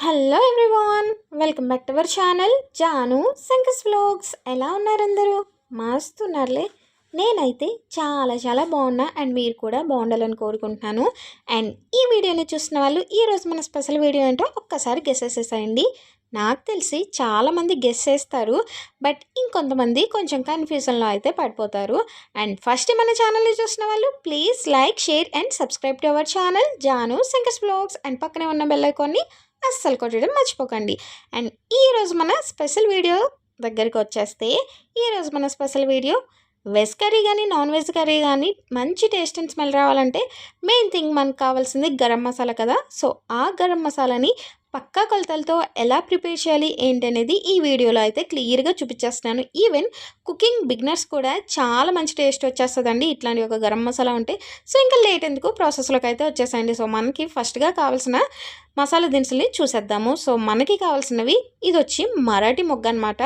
Hello everyone welcome back to our channel Janu Shankas vlogs ఎలా ఉన్నారు అందరూ? మాస్తున్నారులే. నేనైతే చాలా చాలా బాగున్నా అండ్ మీరు కూడా బాగుండాలని కోరుకుంటున్నాను. అండ్ ఈ వీడియోని చూసిన వాళ్ళు ఈరోజు మన స్పెషల్ వీడియో ఏంటో ఒక్కసారి గెసేసేసేయండి నాకు తెలిసి చాలామంది గెస్ చేస్తారు బట్ ఇంకొంతమంది కొంచెం కన్ఫ్యూజన్లో అయితే పడిపోతారు. అండ్ ఫస్ట్ మన ఛానల్ని చూసిన వాళ్ళు please like share and subscribe to our channel Janu Shankas vlogs and పక్కనే ఉన్న బెల్ అస్సలు కొట్టడం మర్చిపోకండి. అండ్ ఈరోజు మన స్పెషల్ వీడియో దగ్గరికి వచ్చేస్తే ఈరోజు మన స్పెషల్ వీడియో వెజ్ కర్రీ కానీ నాన్ వెజ్ కర్రీ కానీ మంచి టేస్ట్ అండ్ స్మెల్ రావాలంటే మెయిన్ థింగ్ మనకు కావాల్సింది గరం మసాలా కదా. సో ఆ గరం మసాలాని పక్కా కొలతలతో ఎలా ప్రిపేర్ చేయాలి ఏంటనేది ఈ వీడియోలో అయితే క్లియర్గా చూపించేస్తున్నాను. ఈవెన్ కుకింగ్ బిగినర్స్ కూడా చాలా మంచి టేస్ట్ వచ్చేస్తుందండి ఇట్లాంటి ఒక గరం మసాలా ఉంటే. సో ఇంకా లేట్ ఎందుకు? ప్రాసెస్లోకి అయితే వచ్చేసాయండి. సో మనకి ఫస్ట్గా కావాల్సిన మసాలా దినుసుల్ని చూసేద్దాము. సో మనకి కావాల్సినవి ఇది వచ్చి మరాఠీ మొగ్గ అనమాట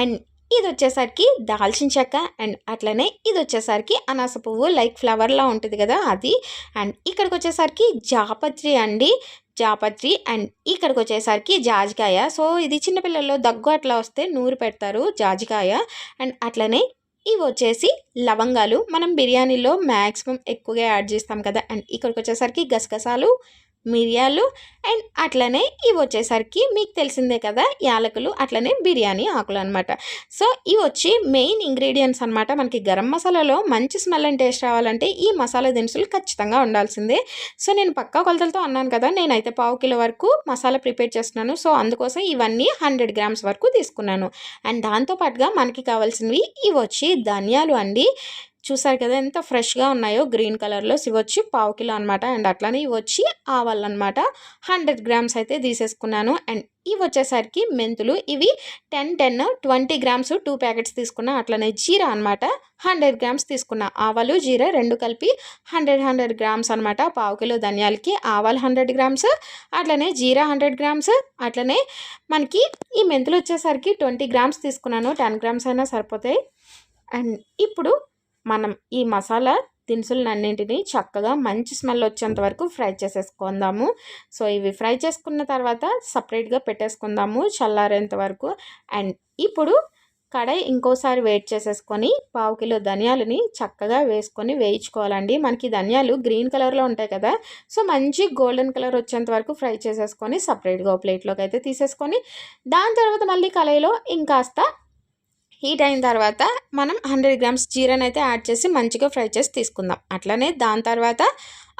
అండ్ ఇది వచ్చేసరికి దాల్చిన చెక్క అండ్ అట్లనే ఇది వచ్చేసరికి అనాస పువ్వు లైక్ ఫ్లవర్లా ఉంటుంది కదా అది. అండ్ ఇక్కడికి వచ్చేసరికి జాపత్రి అండి. జాపత్రి అండ్ ఇక్కడికి వచ్చేసరికి జాజికాయ. సో ఇది చిన్నపిల్లల్లో దగ్గు అట్లా వస్తే నూరు పెడతారు జాజికాయ. అండ్ అట్లనే ఇవి వచ్చేసి లవంగాలు. మనం బిర్యానీలో మ్యాక్సిమం ఎక్కువగా యాడ్ చేస్తాం కదా. అండ్ ఇక్కడికి వచ్చేసరికి గసగసాలు మిరియాలు అండ్ అట్లనే ఇవి వచ్చేసరికి మీకు తెలిసిందే కదా యాలకులు అట్లనే బిర్యానీ ఆకులు అనమాట సో ఇవి వచ్చి మెయిన్ ఇంగ్రీడియంట్స్ అనమాట మనకి గరం మసాలాలో మంచి స్మెల్ అండ్ టేస్ట్ రావాలంటే ఈ మసాలా దినుసులు ఖచ్చితంగా ఉండాల్సిందే. సో నేను పక్కా కొలతలతో అన్నాను కదా నేనైతే పావు కిలో వరకు మసాలా ప్రిపేర్ చేస్తున్నాను. సో అందుకోసం ఇవన్నీ హండ్రెడ్ గ్రామ్స్ వరకు తీసుకున్నాను. అండ్ దాంతోపాటుగా మనకి కావాల్సినవి ఇవి వచ్చి ధనియాలు అండి చూసారు కదా ఎంత ఫ్రెష్గా ఉన్నాయో గ్రీన్ కలర్లో. ఇవి వచ్చి పావు కిలో అనమాట అండ్ అట్లానే ఇవి వచ్చి ఆవాలు అనమాట హండ్రెడ్ గ్రామ్స్ అయితే తీసేసుకున్నాను. అండ్ ఇవి వచ్చేసరికి మెంతులు. ఇవి ten ten twenty grams two packets తీసుకున్నా. అట్లనే జీరా అనమాట హండ్రెడ్ గ్రామ్స్ తీసుకున్నా ఆవాలు జీరా రెండు కలిపి హండ్రెడ్ హండ్రెడ్ గ్రామ్స్ అనమాట పావు కిలో ధనియాలకి ఆవాలు హండ్రెడ్ గ్రామ్స్. అట్లనే జీరా హండ్రెడ్ గ్రామ్స్. అట్లనే మనకి ఈ మెంతులు వచ్చేసరికి ట్వంటీ గ్రామ్స్ తీసుకున్నాను. టెన్ గ్రామ్స్ అయినా సరిపోతాయి. అండ్ ఇప్పుడు మనం ఈ మసాలా దినుసులన్నింటినీ చక్కగా మంచి స్మెల్ వచ్చేంత వరకు ఫ్రై చేసేసుకుందాము. సో ఇవి ఫ్రై చేసుకున్న తర్వాత సపరేట్గా పెట్టేసుకుందాము చల్లారేంత వరకు. అండ్ ఇప్పుడు కడాయి ఇంకోసారి వెయిట్ చేసేసుకొని పావు కిలో ధనియాలని చక్కగా వేసుకొని వేయించుకోవాలండి. మనకి ధనియాలు గ్రీన్ కలర్లో ఉంటాయి కదా సో మంచి గోల్డెన్ కలర్ వచ్చేంత వరకు ఫ్రై చేసేసుకొని సపరేట్గా ప్లేట్లోకి అయితే తీసేసుకొని దాని తర్వాత మళ్ళీ కళాయిలో ఇంకాస్త హీట్ అయిన తర్వాత మనం హండ్రెడ్ గ్రామ్స్ జీరాని అయితే యాడ్ చేసి మంచిగా ఫ్రై చేసి తీసుకుందాం. అట్లనే దాని తర్వాత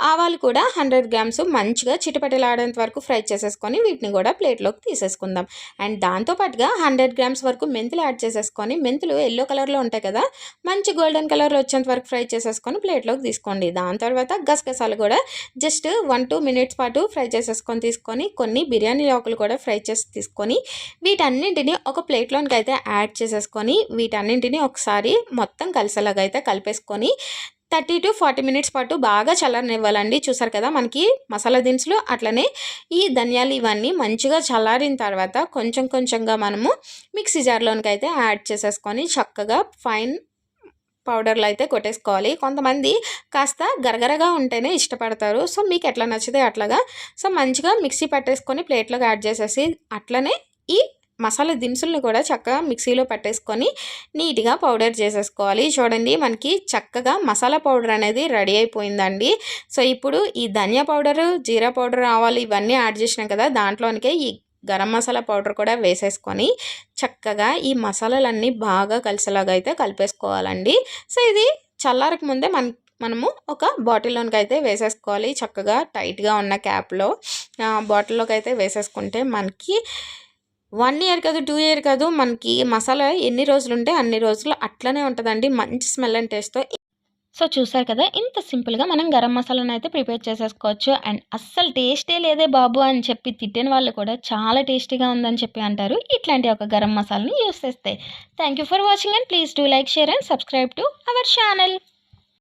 ఆవాలు కూడా హండ్రెడ్ గ్రామ్స్ మంచిగా చిటపటలాడేంత వరకు ఫ్రై చేసేసుకొని వీటిని కూడా ప్లేట్లోకి తీసేసుకుందాం. అండ్ దాంతోపాటుగా హండ్రెడ్ గ్రామ్స్ వరకు మెంతులు యాడ్ చేసేసుకొని మెంతులు ఎల్లో కలర్లో ఉంటాయి కదా మంచి గోల్డెన్ కలర్లో వచ్చేంత వరకు ఫ్రై చేసేసుకొని ప్లేట్లోకి తీసుకోండి. దాని తర్వాత గసగసాలు కూడా జస్ట్ వన్ టూ మినిట్స్ పాటు ఫ్రై చేసేసుకొని తీసుకొని కొన్ని బిర్యానీ లోకలు కూడా ఫ్రై చేసి తీసుకొని వీటన్నింటినీ ఒక ప్లేట్లోనికి అయితే యాడ్ చేసేసుకొని వీటన్నింటినీ ఒకసారి మొత్తం కలిసేలాగైతే అయితే కలిపేసుకొని థర్టీ టు ఫార్టీ మినిట్స్ పాటు బాగా చల్లనివ్వాలండి చూసారు కదా మనకి మసాలా దినుసులు అట్లనే ఈ ధనియాలు ఇవన్నీ మంచిగా చల్లారిన తర్వాత కొంచెం కొంచెంగా మనము మిక్సీ జార్లోనికి అయితే యాడ్ చేసేసుకొని చక్కగా ఫైన్ పౌడర్లు అయితే కొట్టేసుకోవాలి. కొంతమంది కాస్త గరగరగా ఉంటేనే ఇష్టపడతారు. సో మీకు ఎట్లా నచ్చితే అట్లాగా. సో మంచిగా మిక్సీ పట్టేసుకొని ప్లేట్లోకి యాడ్ చేసేసి అట్లనే ఈ మసాలా దినుసులను కూడా చక్కగా మిక్సీలో పట్టేసుకొని నీట్గా పౌడర్ చేసేసుకోవాలి. చూడండి మనకి చక్కగా మసాలా పౌడర్ అనేది రెడీ అయిపోయిందండి. సో ఇప్పుడు ఈ ధనియా పౌడరు జీరా పౌడర్ ఆవాలు ఇవన్నీ యాడ్ చేసినాం కదా దాంట్లోనికే ఈ గరం మసాలా పౌడర్ కూడా వేసేసుకొని చక్కగా ఈ మసాలాలన్నీ బాగా కలిసేలాగా అయితే కలిపేసుకోవాలండి. సో ఇది చల్లారక ముందే మన మనము ఒక బాటిల్లోనికి అయితే వేసేసుకోవాలి. చక్కగా టైట్గా ఉన్న క్యాప్లో బాటిల్లోకి అయితే వేసేసుకుంటే మనకి వన్ ఇయర్ కాదు టూ ఇయర్ కాదు మనకి మసాలా ఎన్ని రోజులు ఉంటే అన్ని రోజులు అట్లనే ఉంటుందండి. మంచి స్మెల్ అండ్ టేస్ట్తో సో చూసారు కదా ఇంత సింపుల్గా మనం గరం మసాలాను అయితే ప్రిపేర్ చేసేసుకోవచ్చు. అండ్ అస్సలు టేస్టే లేదే బాబు అని చెప్పి తిట్టిన వాళ్ళు కూడా చాలా టేస్టీగా ఉందని చెప్పి అంటారు. ఇట్లాంటి ఒక గరం మసాలాని యూస్ చేస్తే. Thank for watching and please do like share and subscribe to our channel.